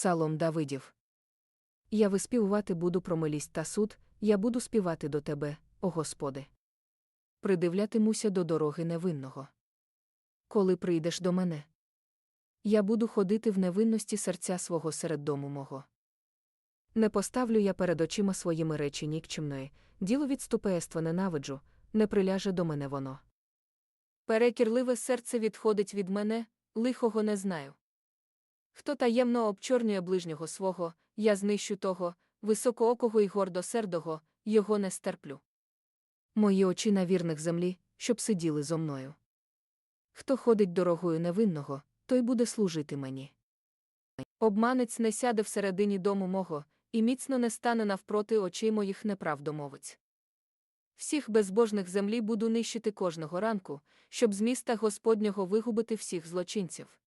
Псалом Давидів. Я виспівувати буду про милість та суд, я буду співати до тебе, о Господи. Придивлятимуся до дороги невинного. Коли прийдеш до мене, я буду ходити в невинності серця свого серед дому мого. Не поставлю я перед очима своїми речі нікчемної, діло відступеєства ненавиджу, не приляже до мене воно. Перекірливе серце відходить від мене, лихого не знаю. Хто таємно обчорнює ближнього свого, я знищу того, високоокого і гордосердого, його не стерплю. Мої очі на вірних землі, щоб сиділи зо мною. Хто ходить дорогою невинного, той буде служити мені. Обманець не сяде всередині дому мого, і міцно не стане навпроти очей моїх неправдомовець. Всіх безбожних землі буду нищити кожного ранку, щоб з міста Господнього вигубити всіх злочинців.